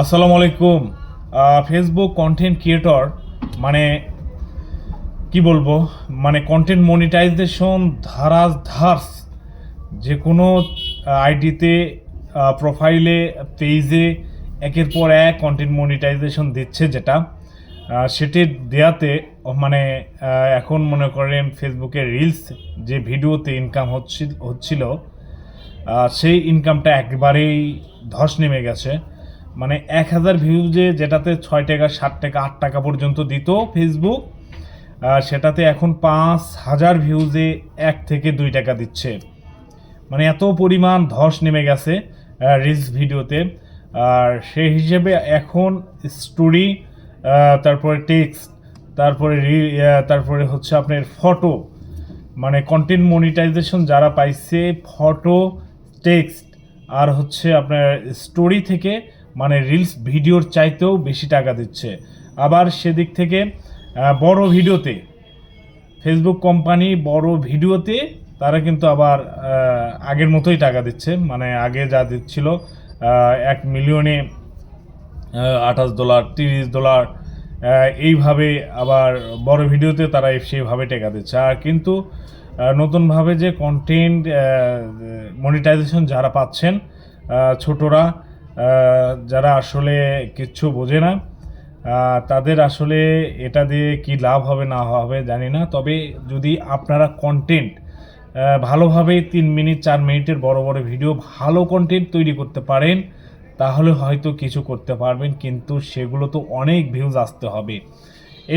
আসসালামু আলাইকুম। Facebook content creator মানে কি বলব? মানে কন্টেন্ট মনিটাইজেশন ধারাস ধার্স যে কোনো আইডিতে প্রোফাইলে পেজে একের পর এক কন্টেন্ট মনিটাইজেশন দিচ্ছে যেটা। সেটি দেয়াতে মানে এখন মনে করেন ফেসবুকে রিলস যে ভিডিওতে ইনকাম হচ্ছিল হচ্ছিল সেই ইনকামটা একবারেই ধস নেমে গেছে। মানে এক হাজার ভিউজে যেটাতে ছয় টাকা, সাত টাকা, আট টাকা পর্যন্ত দিত ফেসবুক সেটাতে এখন পাঁচ হাজার ভিউজে এক থেকে দুই টাকা দিচ্ছে। মানে এত পরিমাণ ধস নেমে গেছে রিলস ভিডিওতে আর সেই হিসেবে এখন স্টোরি তারপরে টেক্সট তারপরে তারপরে হচ্ছে আপনার ফটো মানে কন্টেন্ট মনিটাইজেশন যারা পাইছে ফটো টেক্সট আর হচ্ছে আপনার স্টোরি থেকে মানে রিলস ভিডিওর চাইতেও বেশি টাকা দিচ্ছে। আবার সেদিক থেকে বড় ভিডিওতে ফেসবুক কোম্পানি বড় ভিডিওতে তারা কিন্তু আবার আগের মতোই টাকা দিচ্ছে। মানে আগে যা দিচ্ছিল এক মিলিয়নে আঠাশ ডলার তিরিশ ডলার এইভাবে আবার বড় ভিডিওতে তারা সেইভাবে টাকা দিচ্ছে। আর কিন্তু নতুনভাবে যে কন্টেন্ট মনিটাইজেশন যারা পাচ্ছেন ছোটরা যারা আসলে কিচ্ছু বোঝে না তাদের আসলে এটা দিয়ে কি লাভ হবে, না হবে জানি না। তবে যদি আপনারা কন্টেন্ট ভালোভাবে তিন মিনিট, চার মিনিটের বড় বড় ভিডিও ভালো কন্টেন্ট তৈরি করতে পারেন, তাহলে হয়তো কিছু করতে পারবেন, কিন্তু সেগুলো তো অনেক ভিউজ আসতে হবে।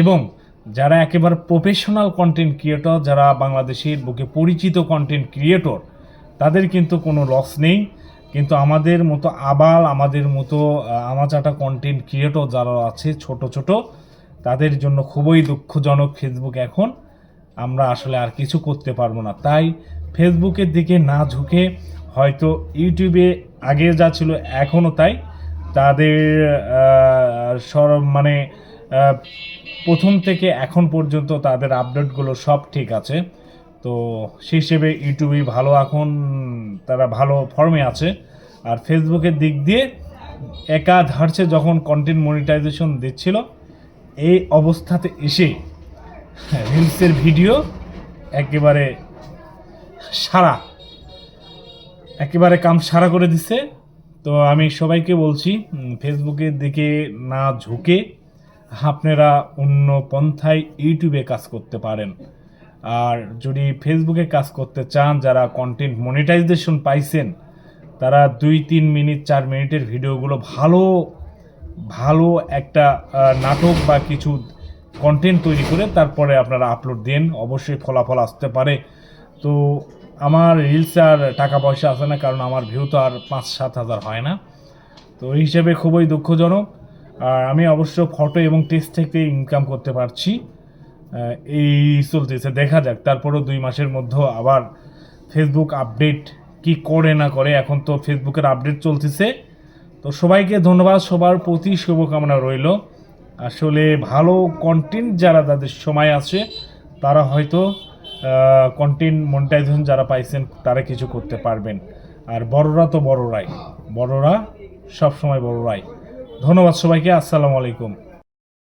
এবং যারা একেবারে প্রফেশনাল কন্টেন্ট ক্রিয়েটর যারা বাংলাদেশের বুকে পরিচিত কন্টেন্ট ক্রিয়েটর তাদের কিন্তু কোনো লস নেই। কিন্তু আমাদের মতো আবাল, আমাদের মতো আমাচাটা কন্টেন্ট ক্রিয়েটর যারা আছে, ছোট ছোট, তাদের জন্য খুবই দুঃখজনক ফেসবুক এখন। আমরা আসলে আর কিছু করতে পারব না। তাই ফেসবুকের দিকে না ঝুঁকে হয়তো ইউটিউবে আগে যা ছিল, এখনও তাই। তাদের সর মানে প্রথম থেকে এখন পর্যন্ত তাদের আপডেটগুলো সব ঠিক আছে। তো সেই হিসেবে ইউটিউবে ভালো এখন তারা ভালো ফর্মে আছে। আর ফেসবুকের দিক দিয়ে একা ধারছে যখন কন্টেন্ট মনিটাইজেশন দিচ্ছিল, এই অবস্থাতে এসে রিলসের ভিডিও একেবারে সারা, একেবারে কাম সারা করে দিছে। তো আমি সবাইকে বলছি ফেসবুকের দিকে না ঝুঁকে আপনারা অন্য পন্থায় ইউটিউবে কাজ করতে পারেন। আর যদি ফেসবুকে কাজ করতে চান, যারা কন্টেন্ট মনিটাইজেশন পাইছেন, তারা দুই, তিন মিনিট, চার মিনিটের ভিডিওগুলো ভালো ভালো একটা নাটক বা কিছু কন্টেন্ট তৈরি করে তারপরে আপনারা আপলোড দেন। অবশ্যই ফলাফল আসতে পারে। তো আমার রিলস আর টাকা পয়সা আসে না, কারণ আমার ভিউ তো আর পাঁচ, সাত হাজার হয় না। তো এই হিসেবে খুবই দুঃখজনক। আর আমি অবশ্য ফটো এবং টেস্ট থেকে ইনকাম করতে পারছি। এই চলতেছে দেখা যাক। তারপরেও দুই মাসের মধ্যে আবার ফেসবুক আপডেট কি করে না করে, এখন তো ফেসবুকের আপডেট চলতেছে। তো সবাইকে ধন্যবাদ। সবার প্রতি শুভকামনা রইল। আসলে ভালো কন্টেন্ট যারা তাদের সময় আছে, তারা হয়তো কন্টেন্ট মনিটাইজেশন যারা পাইছেন, তারা কিছু করতে পারবেন। আর বড়রা তো বড়রাই। বড়রা সব সময় বড়রাই। ধন্যবাদ সবাইকে। আসসালামু আলাইকুম।